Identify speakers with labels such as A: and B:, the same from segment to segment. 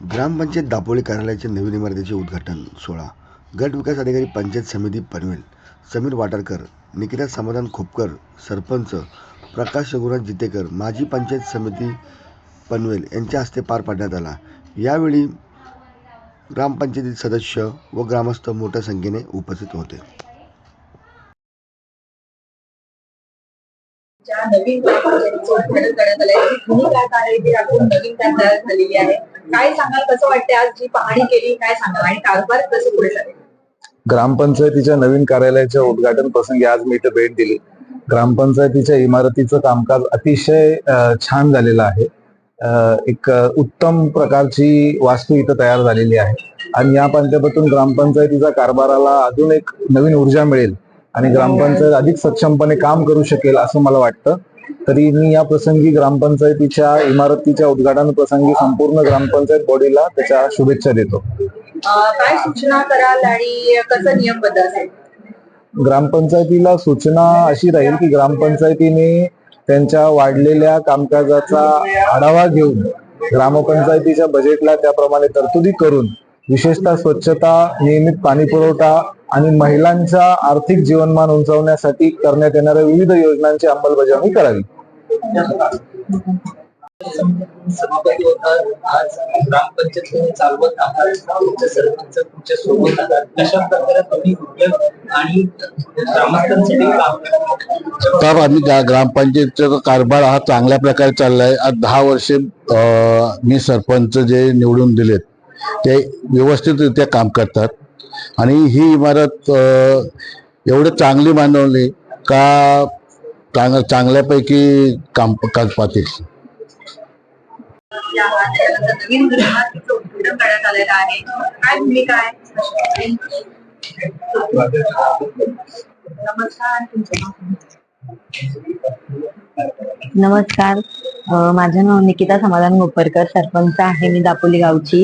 A: ग्रामपंचायत दापोली कार्यालयाच्या नवीन इमारतीचे उद्घाटन सोहळा. गट विकास अधिकारी पंचायत समिती पनवेल. समीर वाटारकर निकिता समाधान खोपकर सरपंच प्रकाश रघुनाथ जितेकर माजी पंचायत समिती पनवेल यांच्या हस्ते पार पाडण्यात आला. यावेळी ग्रामपंचायतीत सदस्य व ग्रामस्थ मोठ्या संख्येने उपस्थित होते.
B: ज्या नवीन करण्यात आलंय जुनी काय आहे ती आपण नवीन काय तयार झालेली आहे. काय सांगाल? कसं वाटतं आज जी पाहणी केली काय सांगाल? आणि कारभार कसं पुढे चालेल
C: ग्रामपंचायतीच्या नवीन कार्यालयाच्या उद्घाटन प्रसंगी आज मी इथं भेट दिली. ग्रामपंचायतीच्या इमारतीचं कामकाज अतिशय छान झालेलं आहे. एक उत्तम प्रकारची वास्तू इथं तयार झालेली आहे. आणि या पंचायतीतून ग्रामपंचायतीच्या कारभाराला अजून एक नवीन ऊर्जा मिळेल आणि ग्रामपंचायत अधिक सक्षमपणे काम करू शकेल असं मला वाटतं. तरी मी या प्रसंगी ग्रामपंचायतीच्या इमारतीच्या उद्घाटन प्रसंगी संपूर्ण ग्रामपंचायत बॉडीला त्याच्या शुभेच्छा देतो.
B: काय सूचना कराल आणि कसं नियमबद्ध असेल
C: ग्रामपंचायतीला सूचना अशी राहील की ग्रामपंचायतीने त्यांच्या वाढलेल्या कामकाजाचा आढावा घेऊन ग्रामपंचायतीच्या बजेटला त्याप्रमाणे तरतुदी करून विशेषतः स्वच्छता नियमित पाणी पुरवठा आणि महिलांचा आर्थिक जीवनमान उंचावण्यासाठी करण्यात येणाऱ्या विविध योजनांची अंमलबजावणी करावी.
D: सभापती होतात आज ग्रामपंचायत तुम्ही चालवत आहात तुमचे सरपंच तुमच्यासोबत आहात कशा प्रकारे तुम्ही आणि ग्रामस्थांसाठी काम
E: तर आम्ही ग्रामपंचायतचा कारभार हा चांगल्या प्रकारे चाललाय. आज दहा वर्षे मी सरपंच जे निवडून दिलेत ते व्यवस्थितरित्या काम करतात. आणि ही इमारत एवढं चांगली बांधवली का चांग चांगल्यापैकी
B: भूमिका आहे? नमस्कार
F: माझं नाव निकिता समाधान गोपरकर सरपंच आहे मी दापोली गावची.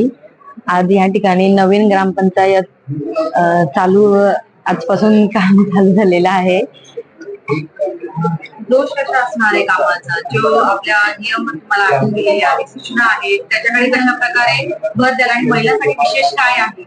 F: आज या ठिकाणी नवीन ग्रामपंचायत चालू आजपासून काम चालू झालेलं आहे.
B: दोष कशा असणार आहे कामाचा. जो आपल्या नियम तुम्हाला आखून दिलेले आहे सूचना आहेत त्याच्याकडे कशा प्रकारे भर द्यायला आणि महिलांसाठी विशेष काय आहे?